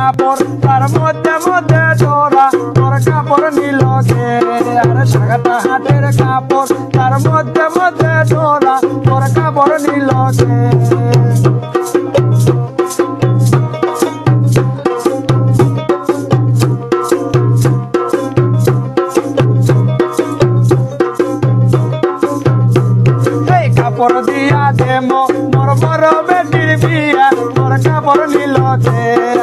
কাপড়, তার মধ্যে মধ্যে জোড়া, তোর কাপড় নিল কে? আরে সাগাটা হাটের কাপড়, তার মধ্যে মধ্যে জোড়া, তোর কাপড় নিল কে? কাপড় দিয়া দেমো মোর বড় বেটির বিয়া মোর কাপড় নিল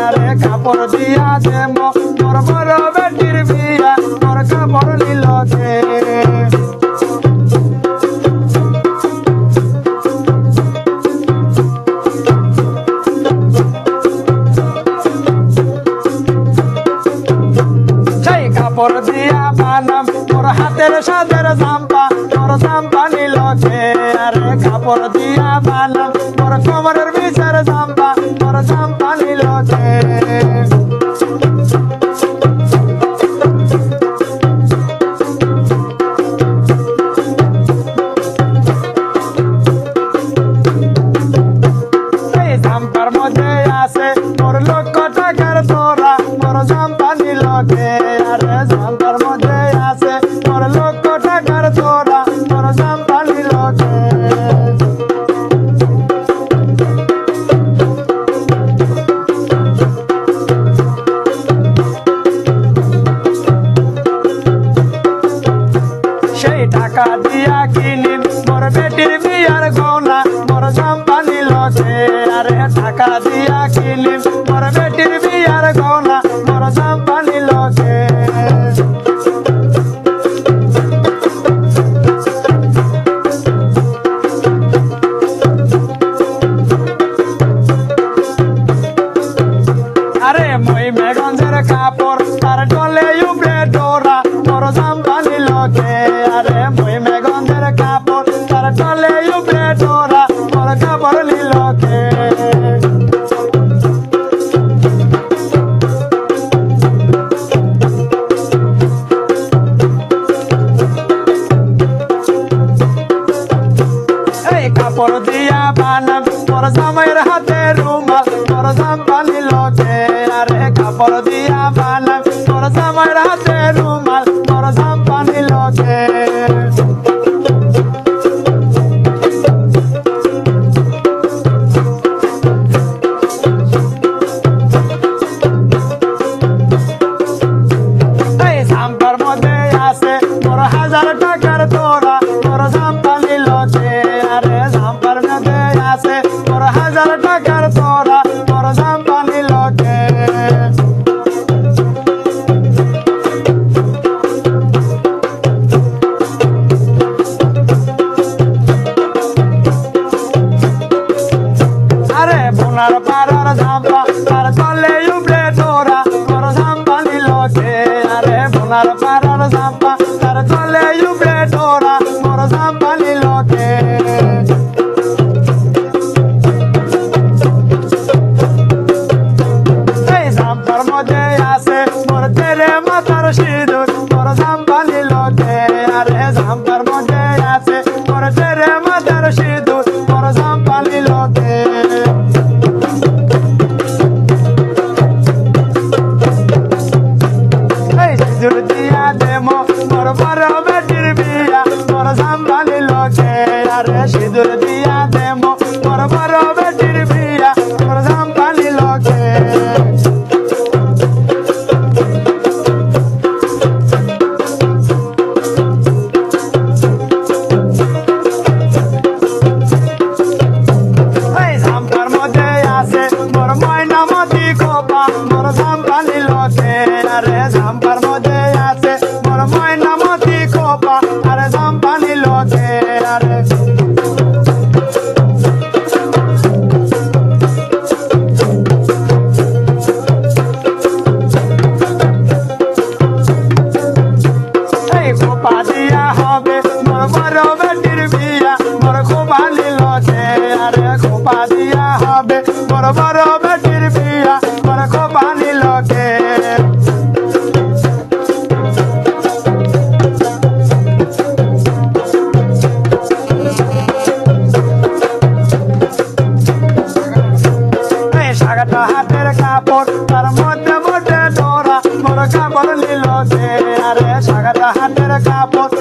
আরে কাপড় দিয়া দেমো মোর বড় বেটির বিয়া মোর কাপড় নিল সেই কাপড় দিয়া বানাম, তোর হাতের সাদের জাম্পা, তোর জাম্পা নিল আরে কাপড় দিয়া বানাম, তোর কোমরের জাম্পা টাকা দিয়া কিনি মোর বেটির বিয়ার গৌনা মোর জাম্পা নিল কে আরে মই মেগঞ্জের কাপড়, তার টলে উপরে ডোরা তোর জাম্পা নিল কে আরে মই মেগঞ্জের কাপড়, তার কাপড় নিল কাপড় দিয়া বানাম তোর জামাইয়ের হাতে আরে বোনার পাড়ার জাম্পা তার তলে আর কে আরে সিঁদুর দিয়া দেব। বড় বড় বড় বেটির বিয়া বড় কোম্পানি লোকে। হাতের কাপড়, তার মধ্যে মধ্যে দৌড়া মোর কাপড় নিল আরে সাগাটা হাতের কাপড়